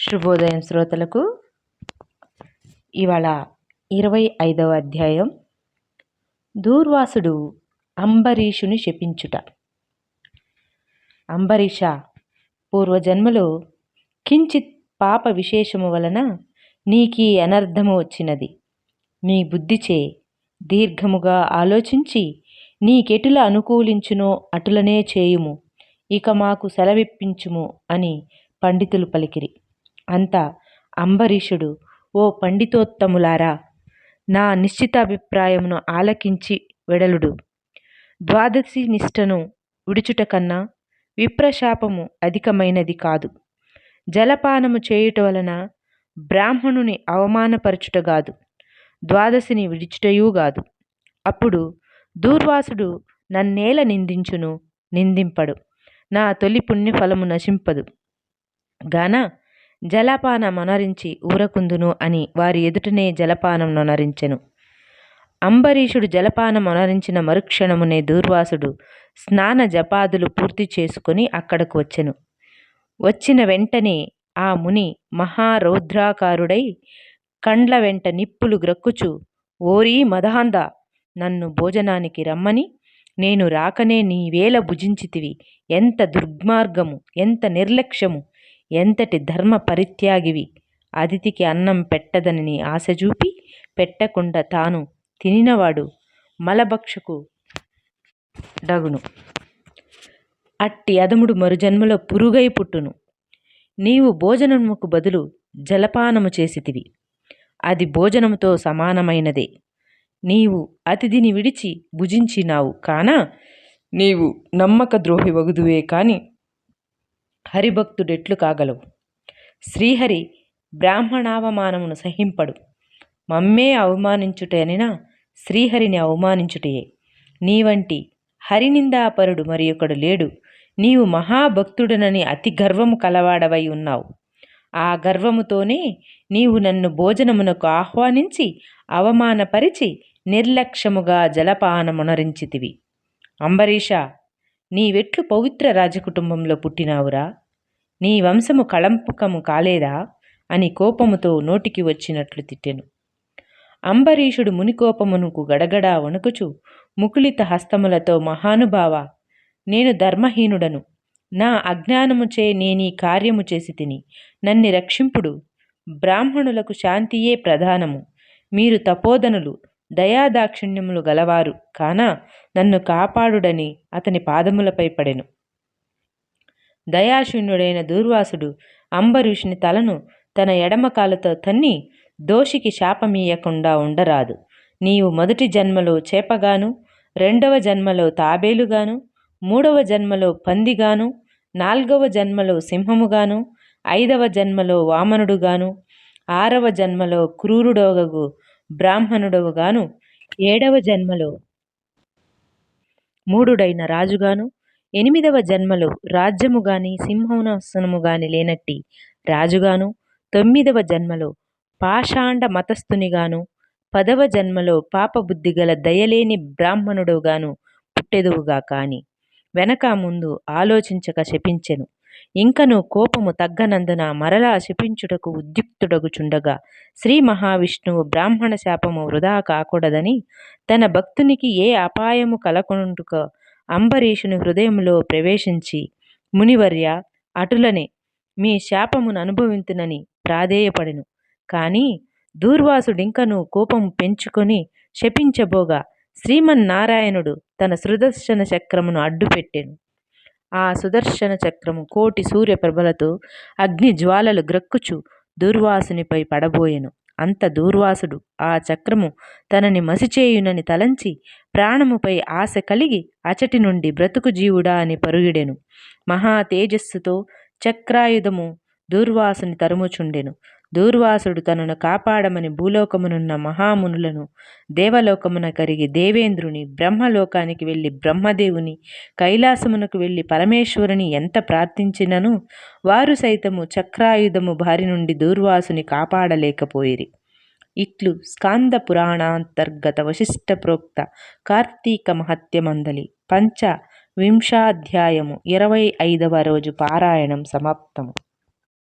శుభోదయం శ్రోతలకు. ఇవాళ ఇరవై ఐదవ అధ్యాయం. దూర్వాసుడు అంబరీషుని శపించుట. అంబరీష పూర్వజన్మలో కించిత్ పాప విశేషము వలన నీకీ అనర్థము వచ్చినది. నీ బుద్ధిచే దీర్ఘముగా ఆలోచించి నీకెటుల అనుకూలించునో అటులనే చేయుము. ఇక మాకు సెలవిప్పించుము అని పండితులు పలికిరి. అంత అంబరీషుడు ఓ పండితోత్తములారా! నా నిశ్చితాభిప్రాయమును ఆలకించి వెడలుడు. ద్వాదశి నిష్టను విడుచుట కన్నా విప్రశాపము అధికమైనది కాదు. జలపానము చేయుట వలన బ్రాహ్మణుని అవమానపరచుటగాదు ద్వాదశిని విడిచుటయుగాదు అప్పుడు దూర్వాసుడు నన్నేల నిందించును నిందింపడు. నా తొలి పుణ్యఫలము నశింపదు. గాన? జలపానమొనరించి ఊరకుందును అని వారి ఎదుటనే జలపానం నొనరించెను అంబరీషుడు జలపానమొనరించిన మరుక్షణమునే దూర్వాసుడు స్నాన జపాదులు పూర్తి చేసుకొని అక్కడకు వచ్చెను. వచ్చిన వెంటనే ఆ ముని మహారౌద్రాకారుడై కండ్ల వెంట నిప్పులు గ్రక్కుచు ఓరీ మదహాంద నన్ను భోజనానికి రమ్మని నేను రాకనే నీవేల భుజించితివి ఎంత దుర్మార్గము ఎంత నిర్లక్ష్యము ఎంతటి ధర్మ పరిత్యాగివి? అతిథికి అన్నం పెట్టదనని ఆశ చూపి పెట్టకుండా తాను తినినవాడు మలభక్షకు డగును. అట్టి అదముడు మరుజన్మలో పురుగై పుట్టును. నీవు భోజనముకు బదులు జలపానము చేసితివి. అది భోజనముతో సమానమైనదే. నీవు అతిథిని విడిచి భుజించినావు కాన? నీవు నమ్మక ద్రోహి వగుదువే కాని హరిభక్తుడెట్లు కాగలవు. శ్రీహరి బ్రాహ్మణావమానమును సహింపడు. మమ్మే అవమానించుటేనినా శ్రీహరిని అవమానించుటయే. నీవంటి హరినిందాపరుడు మరి ఒకడు లేడు. నీవు మహాభక్తుడనని అతి గర్వము కలవాడవై ఉన్నావు. ఆ గర్వముతోనే నీవు నన్ను భోజనమునకు ఆహ్వానించి అవమానపరిచి నిర్లక్ష్యముగా జలపానమునరించితివి. అంబరీష నీవెట్లు పవిత్ర రాజకుటుంబంలో పుట్టినావురా. నీ వంశము కళంపకము కాలేదా? అని కోపముతో నోటికి వచ్చినట్లు తిట్టెను. అంబరీషుడు మునికోపమునకు గడగడా వణుకుచు ముకులిత హస్తములతో మహానుభావ నేను ధర్మహీనుడను. నా అజ్ఞానముచే నేనీ కార్యము చేసి తిని నన్ను రక్షింపుడు. బ్రాహ్మణులకు శాంతియే ప్రధానము. మీరు తపోధనులు దయాదాక్షిణ్యములు గలవారు. కాన నన్ను కాపాడుడని అతని పాదములపై పడెను. దయాశూన్యుడైన దూర్వాసుడు అంబరీషుని తలను తన ఎడమకాలతో తన్ని దోషికి శాపమీయకుండా ఉండరాదు. నీవు మొదటి జన్మలో చేపగాను రెండవ జన్మలో తాబేలుగాను మూడవ జన్మలో పందిగాను నాల్గవ జన్మలో సింహముగాను ఐదవ జన్మలో వామనుడుగాను ఆరవ జన్మలో క్రూరుడోగగు బ్రాహ్మణుడవుగాను ఏడవ జన్మలో మూడుడైన రాజుగాను ఎనిమిదవ జన్మలో రాజ్యము గాని సింహాసనము గాని లేనట్టి రాజుగాను తొమ్మిదవ జన్మలో పాషాండ మతస్థునిగాను పదవ జన్మలో పాపబుద్ధి గల దయలేని బ్రాహ్మణుడుగాను పుట్టెదువుగా కాని వెనక ముందు ఆలోచించక శపించెను. ఇంకను కోపము తగ్గనందున మరలా శపించుటకు ఉద్యుక్తుడగుచుండగా శ్రీ మహావిష్ణువు బ్రాహ్మణ శాపము వృధా కాకూడదని తన భక్తునికి ఏ అపాయము కలకొనుక అంబరీషుని హృదయంలో ప్రవేశించి మునివర్య అటులనే మీ శాపమును అనుభవింతునని ప్రాధేయపడెను. కానీ దూర్వాసుడింకను కోపము పెంచుకొని శపించబోగా శ్రీమన్నారాయణుడు తన సుదర్శన చక్రమును అడ్డుపెట్టెను. ఆ సుదర్శన చక్రము కోటి సూర్యప్రభలతో అగ్ని జ్వాలలు గ్రక్కుచు దూర్వాసునిపై పడబోయెను. అంత దూర్వాసుడు ఆ చక్రము తనని మసిచేయునని తలంచి ప్రాణముపై ఆశ కలిగి అచటి నుండి బ్రతుకు జీవుడా అని పరుగిడెను. మహా తేజస్సుతో చక్రాయుధము దూర్వాసుని తరుముచుండెను. దూర్వాసుడు తనను కాపాడమని భూలోకమునున్న మహామునులను దేవలోకమున కరిగి దేవేంద్రుని బ్రహ్మలోకానికి వెళ్ళి బ్రహ్మదేవుని కైలాసమునకు వెళ్ళి పరమేశ్వరుని ఎంత ప్రార్థించినను వారు సైతము చక్రాయుధము బారి నుండి దూర్వాసుని కాపాడలేకపోయిరి. ఇట్లు స్కాంద పురాణాంతర్గత వశిష్ట ప్రోక్త కార్తీక మహత్యమందలి పంచ వింశాధ్యాయము ఇరవై ఐదవ రోజు పారాయణం సమాప్తము.